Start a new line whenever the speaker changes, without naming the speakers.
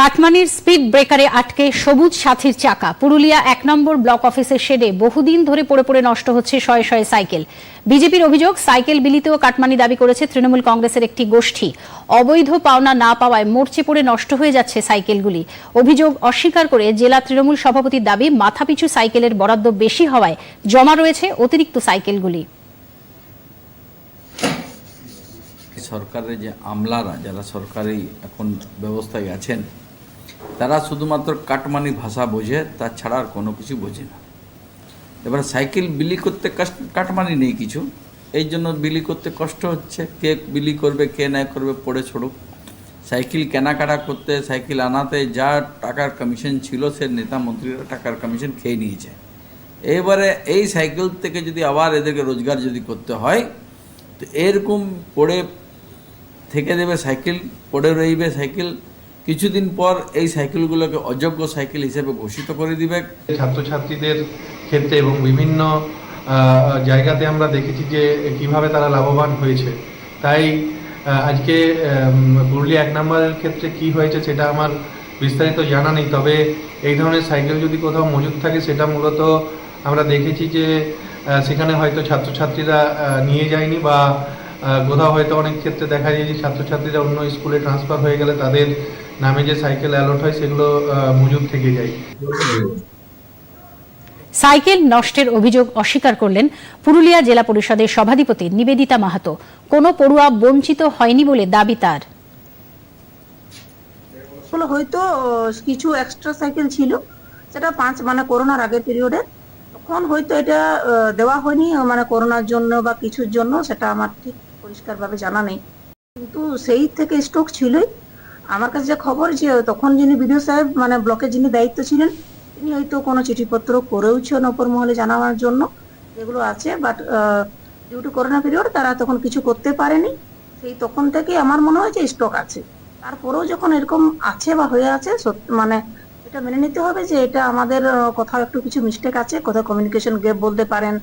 কাটমানির speed ব্রেকারে আটকে সবুজ সাথীর চাকা। পুরুলিয়া এক নম্বর ব্লক অফিসের শেডে বহুদিন ধরে পড়ে পড়ে নষ্ট হচ্ছে শয়ে শয়ে সাইকেল। বিজেপির অভিযোগ, সাইকেল বিলিতেও কাটমানি দাবি করেছে তৃণমূল কংগ্রেসের একটি গোষ্ঠী। অবৈধ পাওনা না পাওয়ায় মরচে পড়ে নষ্ট হয়ে যাচ্ছে সাইকেলগুলি। অভিযোগ অস্বীকার করে জেলা তৃণমূল সভাপতির দাবি, মাথাপিছু সাইকেলের বরাদ্দ বেশি হওয়ায় জমা রয়েছে অতিরিক্ত সাইকেলগুলি।
সরকারের যে আমলারা, যারা সরকারি এখন ব্যবস্থায় আছেন তারা শুধুমাত্র কাটমানি ভাষা বোঝে, তাছাড়া আর কোনো কিছু বোঝে না। এবার সাইকেল বিলি করতে কাটমানি নেই কিছু। এই জন্য বিলি করতে কষ্ট হচ্ছে। কে বিলি করবে, কে না করবে, পড়ে ছড়ুক। সাইকেল কেনাকাটা করতে, সাইকেল আনাতে যা টাকার কমিশন ছিল, সে নেতা মন্ত্রীরা টাকার কমিশন খেয়ে নিয়েছে। এবারে এই সাইকেল থেকে যদি আবার এদেরকে রোজগার যদি করতে হয়, তো এরকম পড়ে থেকে দেবে সাইকেল, পড়ে রইবে সাইকেল কিছুদিন পর এই সাইকেলগুলোকে অযোগ্য সাইকেল হিসেবে ঘোষিত করে দিবে।
ছাত্রছাত্রীদের ক্ষেত্রে এবং বিভিন্ন জায়গাতে আমরা দেখেছি যে কীভাবে তারা লাভবান হয়েছে। তাই আজকে পুরুলিয়া এক নম্বরের ক্ষেত্রে কি হয়েছে সেটা আমার বিস্তারিত জানা নেই। তবে এই ধরনের সাইকেল যদি কোথাও মজুদ থাকে সেটা মূলত আমরা দেখেছি যে সেখানে হয়তো ছাত্রছাত্রীরা নিয়ে যায়নি বা কোথাও হয়তো অনেক ক্ষেত্রে দেখা যায় যে ছাত্রছাত্রীরা অন্য স্কুলে ট্রান্সফার হয়ে গেলে তাদের নামে যে সাইকেল অ্যালট হয় সেগুলো মজুদ থেকে যায়।
সাইকেল নষ্টের অভিযোগ অস্বীকার করলেন পুরুলিয়া জেলা পরিষদের সভাধিপতি নিবেদিতা মাহাতো। কোনো পড়ুয়া বঞ্চিত হয়নি বলে দাবি তার।
হয়তো কিছু এক্সট্রা সাইকেল ছিল সেটা পাঁচ মানে করোনার আগের পিরিয়ডে তখন হয়তো এটা দেওয়া হয়নি মানে করোনার জন্য বা কিছুর জন্য সেটা আমার ঠিক পরিষ্কারভাবে জানা নেই। কিন্তু সেই থেকে স্টক ছিলই। আমার কাছে যে খবর যে তখন যিনি বিডিও সাহেব মানে ব্লকের যিনি দায়িত্ব ছিলেন, তিনি হয়তো কোনো চিঠিপত্র করেওছেন অপর মহলে জানানোর জন্য। যেগুলো আছে but due to corona period তারা তখন কিছু করতে পারেনি। সেই তখন থেকে আমার মনে হয় যে স্টক আছে। তারপরেও যখন এরকম আছে বা হয়ে আছে মানে এটা মেনে নিতে হবে যে এটা আমাদের কোথাও একটু কিছু মিস্টেক আছে, কোথাও কমিউনিকেশন গ্যাপ বলতে পারেন